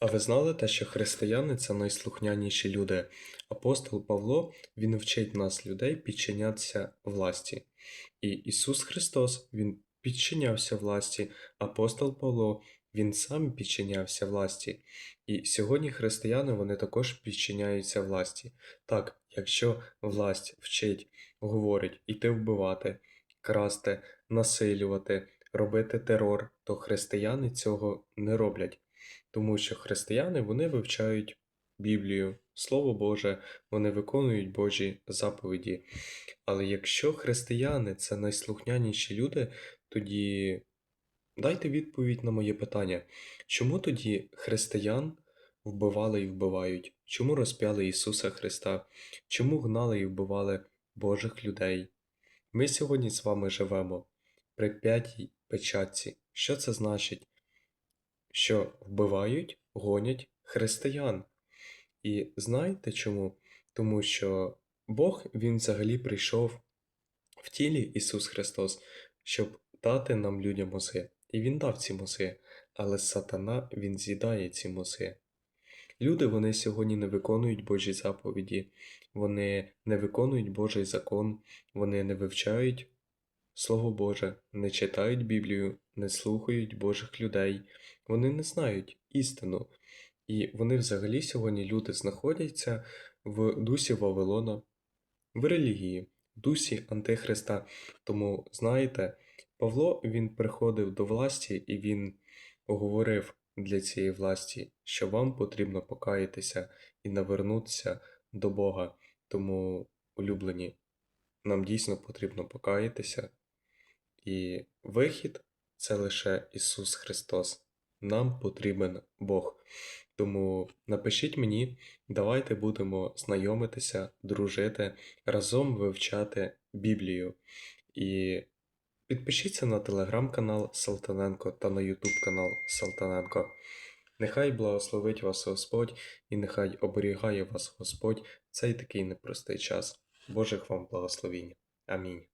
А ви знали те, що християни це найслухняніші люди? Апостол Павло він вчить нас, людей, підчинятися власті. І Ісус Христос Він підчинявся власті. Апостол Павло він сам підчинявся власті. І сьогодні християни вони також підчиняються власті. Так, якщо власть вчить, говорить іти вбивати, красти, насилювати, робити терор, то християни цього не роблять. Тому що християни вони вивчають Біблію, Слово Боже, вони виконують Божі заповіді. Але якщо християни це найслухняніші люди, тоді дайте відповідь на моє питання, чому тоді християн вбивали і вбивають? Чому розп'яли Ісуса Христа? Чому гнали і вбивали Божих людей? Ми сьогодні з вами живемо при п'ятій печатці. Що це значить? Що вбивають, гонять християн. І знаєте чому? Тому що Бог Він взагалі прийшов в тілі Ісус Христос, щоб дати нам людям мозги. І Він дав ці мозги, але сатана Він з'їдає ці мозги. Люди вони сьогодні не виконують Божі заповіді, вони не виконують Божий закон, вони не вивчають Слово Боже, не читають Біблію, не слухають Божих людей, вони не знають істину. І вони взагалі сьогодні люди знаходяться в дусі Вавилона, в релігії, в дусі Антихриста. Тому, знаєте, Павло він приходив до власті і він говорив для цієї власті, що вам потрібно покаятися і навернутися до Бога. Тому, улюблені, нам дійсно потрібно покаятися. І вихід це лише Ісус Христос. Нам потрібен Бог. Тому напишіть мені, давайте будемо знайомитися, дружити, разом вивчати Біблію. І підпишіться на телеграм-канал Салтаненко та на Ютуб канал Салтаненко. Нехай благословить вас Господь і нехай оберігає вас Господь в цей такий непростий час. Божих вам благословінь. Амінь.